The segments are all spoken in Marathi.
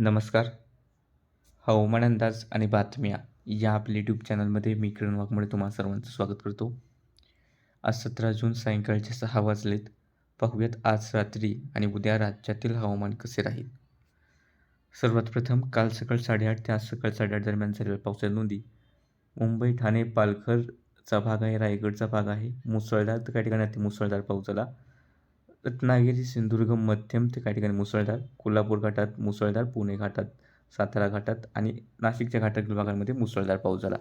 नमस्कार. हवामान अंदाज आणि बातम्या या आपल्या यूट्यूब चॅनलमध्ये मी किरण वाघमोडे तुम्हा सर्वांचं स्वागत करतो. आज सतरा जून सायंकाळचे सहा वाजलेत. पाहूयात आज रात्री आणि उद्या राज्यातील हवामान कसे राहील. सर्वात प्रथम काल सकाळ साडेआठ ते आज सकाळ साडेआठ दरम्यान झालेल्या पावसाच्या नोंदी. मुंबई ठाणे पालघरचा भाग आहे रायगडचा भाग आहे. मुसळधार तर काही ठिकाणी अति मुसळधार पाऊस झाला. रत्नागिरी सिंधुदुर्ग मध्यम ते काही ठिकाणी मुसळधार कोल्हापूर घाटात मुसळधार पुणे घाटात सातारा घाटात आणि नाशिकच्या घाटातील भागांमध्ये मुसळधार पाऊस झाला.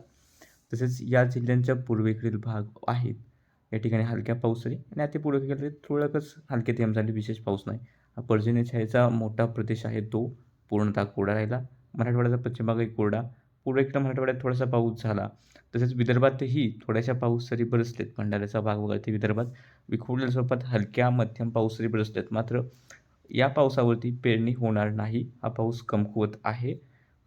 तसेच या जिल्ह्यांच्या पूर्वेकडील भाग आहेत. या ठिकाणी हलक्या पाऊस झाली आणि अति पूर्वेकडे थोडंकच हलके थेंब झाले विशेष पाऊस नाही. हा पर्जन्यछायेचा मोठा प्रदेश आहे तो पूर्णतः कोरडा राहिला. मराठवाड्याचा पश्चिम भाग एक कोरडा पूर्वेकडे मराठवाड्यात थोडासा पाऊस झाला. तसेच विदर्भातही थोड्याशा पाऊस सरी बरसलेत. भंडाऱ्याचा भाग वगळते विदर्भात विखुरलेल्या स्वरूपात हलक्या मध्यम पाऊस सरी बरसलेत. मात्र या पावसावरती पेरणी होणार नाही. हा पाऊस कमकुवत आहे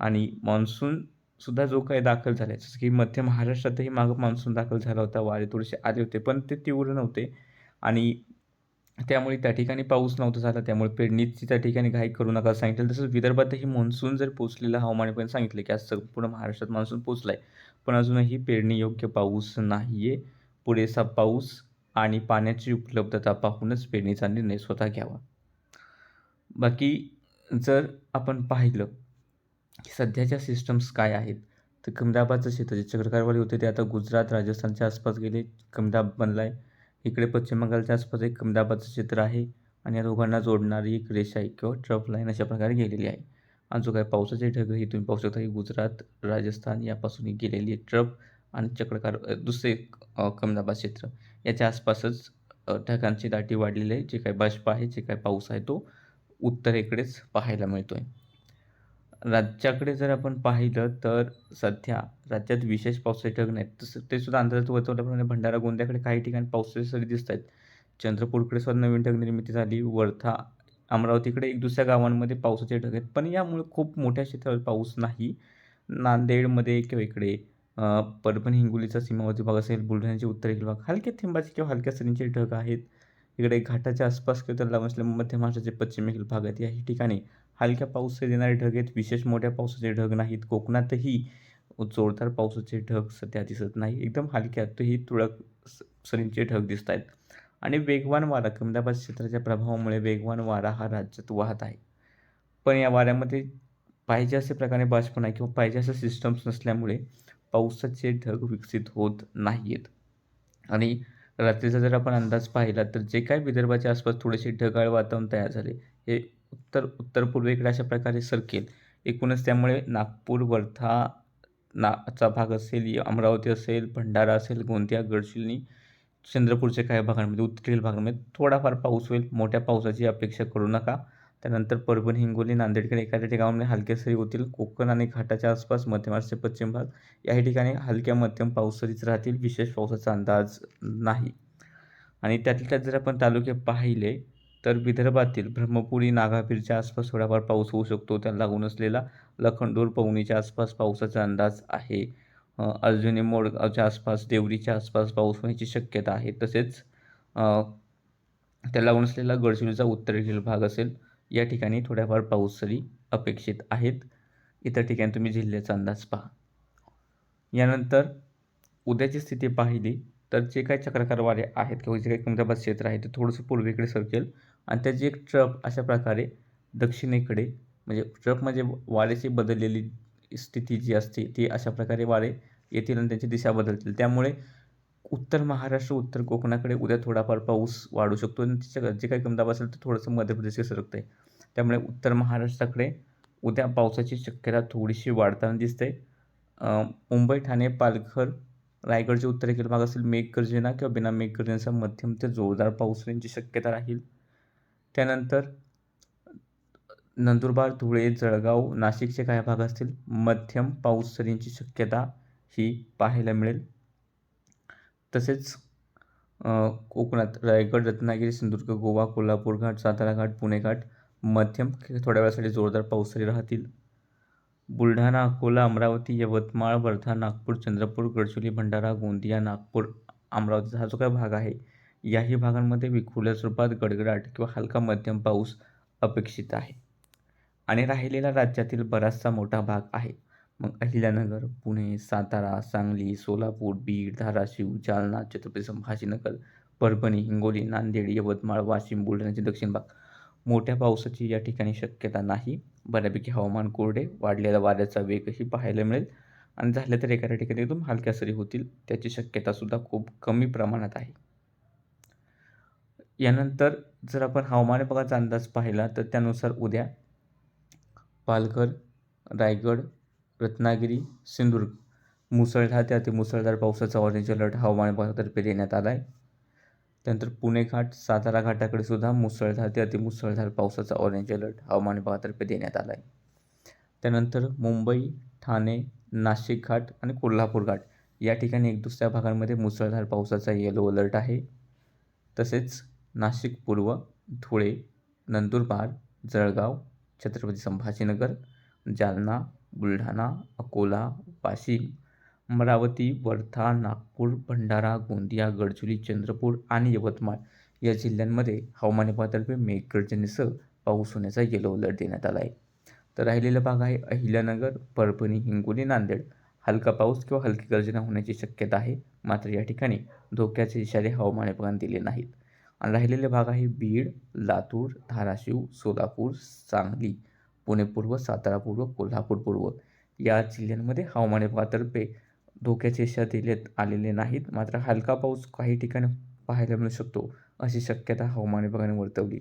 आणि मान्सूनसुद्धा जो काही दाखल झाला आहे जसं की मध्य महाराष्ट्रातही मागं मान्सून दाखल झाला होता. वारे थोडेसे आले होते पण ते तीव्र नव्हते. आणि त्यामुळे त्या ठिकाणी पाऊस नव्हता झाला. त्यामुळे पेरणीची त्या ठिकाणी घाई करू नका सांगितलं. तसंच विदर्भातही मान्सून जर पोचलेलं हवामानापर्यंत सांगितलं की आज संपूर्ण महाराष्ट्रात मान्सून पोचला आहे पण अजूनही पेरणी योग्य पाऊस नाही आहे पुरेसा पाऊस आणि पाण्याची उपलब्धता पाहूनच पेरणीचा निर्णय स्वतः घ्यावा. बाकी जर आपण पाहिलं की सध्याच्या सिस्टम्स काय आहेत तर कमदाबादचं क्षेत्र जे चक्रकारवाडी होते. ते आता गुजरात राजस्थानच्या आसपास गेले. कमदाब बनला आहे इकडे पश्चिम बंगालच्या आसपास एक कमदाबादचं क्षेत्र आहे आणि या दोघांना जोडणारी एक रेषा आहे किंवा ट्रफ लाईन अशा प्रकारे गेलेली आहे. आणि जो काय पावसाचे ढग ही तुम्ही पाहू शकता की गुजरात राजस्थान यापासून ही गेलेली आहे ट्रफ आणि चक्रकार दुसरे कमदाबाद क्षेत्र. याच्या आसपासच ढगांची दाटी वाढलेली आहे. जे काही बाष्प आहे जे काही पाऊस आहे तो उत्तरेकडेच पाहायला मिळतो आहे राज्याकडे जर आपण पाहिलं तर सध्या राज्यात विशेष पावसाचे ढग नाहीत. तसं ते सुद्धा अंदाजात वर्तवल्याप्रमाणे भंडारा गोंद्याकडे काही ठिकाणी पावसाचे सरी दिसत आहेत चंद्रपूरकडे सुद्धा नवीन ढग निर्मिती झाली. वर्धा अमरावतीकडे एक दुसऱ्या गावांमध्ये पावसाचे ढग आहेत. पण यामुळे खूप मोठ्या क्षेत्रावर पाऊस नाही. नांदेडमध्ये किंवा इकडे परभणी हिंगोलीचा सीमावर्ती भाग असेल बुलढाण्याचे उत्तरेकडील भाग हलक्या थेंबाचे किंवा हलक्या सरींचे ढग आहेत. इकडे घाटाच्या आसपास किंवा त्याला मध्य महाराष्ट्राचे पश्चिमेकडील भाग आहेत याही ठिकाणी हलक्या पाऊस येणारे ढग आहेत. विशेष मोठ्या पावसाचे ढग नाहीत. कोकणातही जोरदार पावसाचे ढग सध्या दिसत नाही. एकदम हलक्या तोही तुळक सरींचे ढग दिसत आहेत. आणि वेगवान वारा अहमदाबाद क्षेत्राच्या प्रभावामुळे वेगवान वारा हा राज्यात वाहत आहे. पण या वाऱ्यामध्ये पाहिजे असे प्रकारे बाष्पण आहे किंवा पाहिजे असे सिस्टम्स नसल्यामुळे पावसाचे ढग विकसित होत नाही आहेत आणि रात्रीचा जर आपण अंदाज पाहिला तर जे काय विदर्भाच्या आसपास थोडेसे ढगाळ वातावरण तयार झाले हे उत्तर उत्तर पूर्वेकडे अशा प्रकारे सरकेल. एकूणच त्यामुळे नागपूर वर्धा नाचा भाग असेल अमरावती असेल भंडारा असेल गोंदिया गडचिरोली चंद्रपूरच्या काही भागांमध्ये उत्तरेतील भागांमध्ये थोडाफार पाऊस होईल. मोठ्या पावसाची अपेक्षा करू नका. त्यानंतर परभणी हिंगोली नांदेडकडे एखाद्या ठिकाणामध्ये हलक्या सरी होतील. कोकण आणि घाटाच्या आसपास मध्य महाराष्ट्र पश्चिम भाग. याही ठिकाणी हलक्या मध्यम पाऊस सरीच राहतील. विशेष पावसाचा अंदाज नाही. आणि त्यातल्या त्यात जर आपण तालुके पाहिले तर विदर्भातील ब्रह्मपुरी नागापीरच्या आसपास थोडाफार पाऊस होऊ शकतो. त्याला लागून असलेला लखनदूर पवनीच्या आसपास पावसाचा अंदाज आहे. अर्जुनी मोडगावच्या आसपास देवरीच्या आसपास पाऊस होण्याची शक्यता आहे. तसेच त्या लागून असलेला गडचिरोलीचा उत्तरेतील भाग असेल या ठिकाणी थोड्याफार पाऊस सरी अपेक्षित आहेत. इतर ठिकाणी तुम्ही जिल्ह्याचा अंदाज पहा. यानंतर उद्याची स्थिती पाहिली तर जे काही चक्रकार वारे आहेत किंवा जे काही कमदाबाद क्षेत्र आहे ते थोडंसं पूर्वेकडे सरकेल. आणि त्याची एक ट्रक अशा प्रकारे दक्षिणेकडे म्हणजे ट्रक म्हणजे वाऱ्याची बदललेली स्थिती जी असते ती अशा प्रकारे वारे येतील आणि त्यांची दिशा बदलतील. त्यामुळे उत्तर महाराष्ट्र उत्तर कोकणाकडे उद्या थोडाफार पाऊस वाढू शकतो आणि तिच्या जे काही कमदाब असेल ते थोडंसं मध्य प्रदेशकडे सरकतं आहे त्यामुळे उत्तर महाराष्ट्राकडे उद्या पावसाची शक्यता थोडीशी वाढताना दिसते मुंबई ठाणे पालघर रायगडचे उत्तरेकडील भाग असेल मेघगर्जना किंवा बिना मेघगर्जनेचा मध्यम ते जोरदार पाऊस होण्याची शक्यता राहील. त्यानंतर नंदुरबार धुळे जळगाव नाशिकचे काही भाग असतील. मध्यम पाऊस सरींची शक्यता ही पाहायला मिळेल. तसेच कोकणात रायगड रत्नागिरी सिंधुदुर्ग गोवा कोल्हापूर घाट सातारा घाट पुणे घाट मध्यम थोड्या वेळासाठी जोरदार पाऊस सरी राहतील. बुलढाणा अकोला अमरावती यवतमाळ वर्धा नागपूर चंद्रपूर गडचिरोली भंडारा गोंदिया नागपूर अमरावतीचा हा जो काही भाग आहे याही भागांमध्ये विखुरल्या स्वरूपात गडगडाट किंवा हलका मध्यम पाऊस अपेक्षित आहे. आणि राहिलेला राज्यातील बराचसा मोठा भाग आहे. मग अहिल्यानगर पुणे सातारा सांगली सोलापूर बीड धाराशिव जालना छत्रपती संभाजीनगर परभणी हिंगोली नांदेड यवतमाळ वाशिम बुलढाण्याचे दक्षिण भाग. मोठ्या पावसाची या ठिकाणी शक्यता नाही. बऱ्यापैकी हवामान कोरडे वाढलेला वाऱ्याचा वेगही पाहायला मिळेल. आणि झालं तर एखाद्या ठिकाणी एकदम हलक्या सरी होतील. त्याची शक्यतासुद्धा खूप कमी प्रमाणात आहे. यानंतर जर आपण हवामान विभागाचा अंदाज पाहिला तर त्यानुसार उद्या पालघर रायगड रत्नागिरी सिंधुदुर्ग मुसळधार ते अतिमुसळधार पावसाचा ऑरेंज अलर्ट हवामान विभागातर्फे देण्यात आला आहे त्यानंतर पुणे घाट सातारा घाटाकडे सुद्धा मुसळधार ते अतिमुसळधार पावसाचा ऑरेंज अलर्ट हवामान विभागातर्फे देण्यात आला आहे त्यानंतर मुंबई ठाणे नाशिक घाट आणि कोल्हापूर घाट या ठिकाणी एक दुसऱ्या भागांमध्ये मुसळधार पावसाचा येलो अलर्ट आहे. तसेच नाशिक पूर्व धुळे नंदुरबार जळगाव छत्रपती संभाजीनगर जालना बुलढाणा अकोला वाशिम अमरावती वर्धा नागपूर भंडारा गोंदिया गडचिरोली चंद्रपूर आणि यवतमाळ या जिल्ह्यांमध्ये हवामान विभागातर्फे मेघगर्जनेसह पाऊस होण्याचा येलो अलर्ट देण्यात आला आहे तर राहिलेला भाग आहे अहिल्यानगर परभणी हिंगोली नांदेड. हलका पाऊस किंवा हलकी गर्जना होण्याची शक्यता आहे. मात्र या ठिकाणी धोक्याचे इशारे हवामान विभागाने दिले नाहीत. आणि राहिलेले भाग आहे बीड लातूर धाराशिव सोलापूर सांगली पुणे पूर्व सातारा पूर्व कोल्हापूर पूर्व. या जिल्ह्यांमध्ये हवामान विभागातर्फे धोक्याचे इशारे देण्यात आलेले नाहीत. मात्र हलका पाऊस काही ठिकाणी पाहायला मिळू शकतो अशी शक्यता हवामान विभागाने वर्तवली.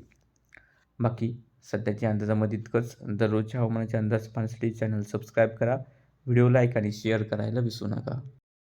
बाकी सध्याच्या अंदाजामध्ये इतकंच. दररोजच्या हवामानाचे अंदाज पाहण्यासाठी चॅनल सबस्क्राईब करा. व्हिडिओ लाईक आणि शेअर करायला विसरू नका.